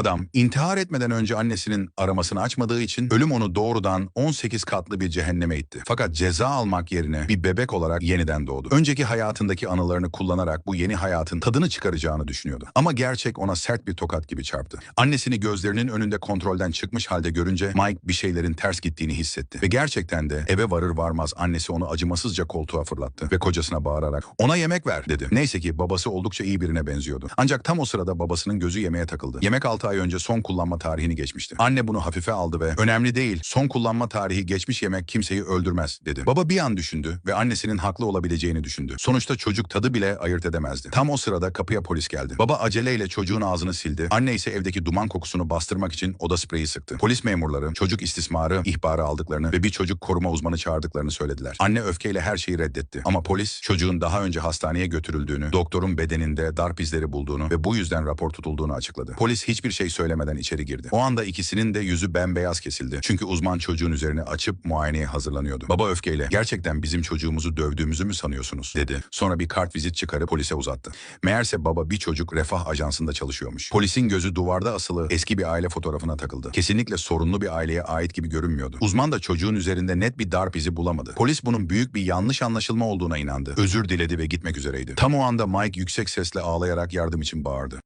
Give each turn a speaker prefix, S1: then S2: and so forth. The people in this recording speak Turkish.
S1: Adam intihar etmeden önce annesinin aramasını açmadığı için ölüm onu doğrudan 18 katlı bir cehenneme itti. Fakat ceza almak yerine bir bebek olarak yeniden doğdu. Önceki hayatındaki anılarını kullanarak bu yeni hayatın tadını çıkaracağını düşünüyordu. Ama gerçek ona sert bir tokat gibi çarptı. Annesini gözlerinin önünde kontrolden çıkmış halde görünce Mike bir şeylerin ters gittiğini hissetti. Ve gerçekten de eve varır varmaz annesi onu acımasızca koltuğa fırlattı ve kocasına bağırarak ona yemek ver dedi. Neyse ki babası oldukça iyi birine benziyordu. Ancak tam o sırada babasının gözü yemeğe takıldı. Yemek 6 ay önce son kullanma tarihini geçmişti. Anne bunu hafife aldı ve önemli değil son kullanma tarihi geçmiş yemek kimseyi öldürmez dedi. Baba bir an düşündü ve annesinin haklı olabileceğini düşündü. Sonuçta çocuk tadı bile ayırt edemezdi. Tam o sırada kapıya polis geldi. Baba aceleyle çocuğun ağzını sildi. Anne ise evdeki duman kokusunu bastırmak için oda spreyi sıktı. Polis memurları çocuk istismarı ihbarı aldıklarını ve bir çocuk koruma uzmanı çağırdıklarını söylediler. Anne öfkeyle her şeyi reddetti. Ama polis çocuğun daha önce hastaneye götürüldüğünü, doktorun bedeninde darp izleri bulduğunu ve bu yüzden rapor tutulduğunu açıkladı. Polis hiçbir şey söylemeden içeri girdi. O anda ikisinin de yüzü bembeyaz kesildi. Çünkü uzman çocuğun üzerine açıp muayeneye hazırlanıyordu. Baba öfkeyle gerçekten bizim çocuğumuzu dövdüğümüzü mü sanıyorsunuz dedi. Sonra bir kart vizit çıkarıp polise uzattı. Meğerse baba bir çocuk refah ajansında çalışıyormuş. Polisin gözü duvarda asılı eski bir aile fotoğrafına takıldı. Kesinlikle sorunlu bir aileye ait gibi görünmüyordu. Uzman da çocuğun üzerinde net bir darp izi bulamadı. Polis bunun büyük bir yanlış anlaşılma olduğuna inandı. Özür diledi ve gitmek üzereydi. Tam o anda Mike yüksek sesle ağlayarak yardım için bağırdı.